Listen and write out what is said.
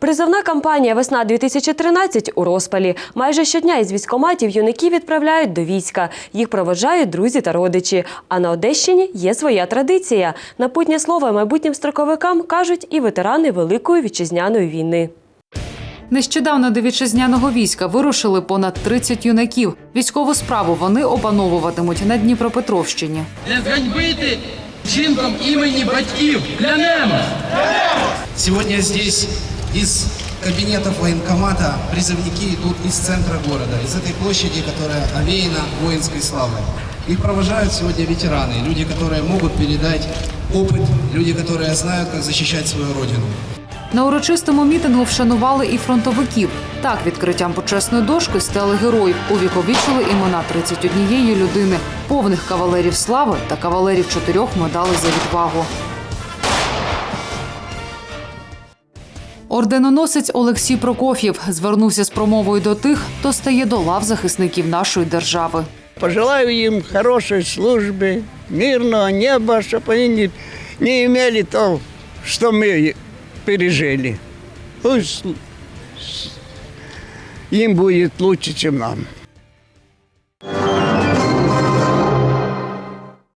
Призовна кампанія Весна 2013 у розпалі. Майже щодня із військоматів юнаки відправляють до війська. Їх проводжають друзі та родичі. А на Одещині є своя традиція. Напутнє слово майбутнім строковикам кажуть і ветерани Великої вітчизняної війни. Нещодавно до вітчизняного війська вирушили понад 30 юнаків. Військову справу вони опановуватимуть на Дніпропетровщині. не зганьбити вчинком імені батьків. Клянемо! Сегодня здесь из кабинетов военкомата призывники идут из центра города, из этой площади, которая овеяна воинской славой. Их провожают сегодня ветераны, люди, которые могут передать опыт, люди, которые знают, как защищать свою родину. На урочистому мітингу вшанували і фронтовиків. Так, відкриттям почесної дошки стали героїв. Увіковічили імена 31 людини, повних кавалерів слави та кавалерів чотирьох медалей за відвагу. Орденоносець Олексій Прокоф'єв звернувся з промовою до тих, хто стає до лав захисників нашої держави. Пожелаю им хорошей службы, мирного неба, чтобы они не, не имели то, что мы пережили. Пусть им будет лучше, чем нам.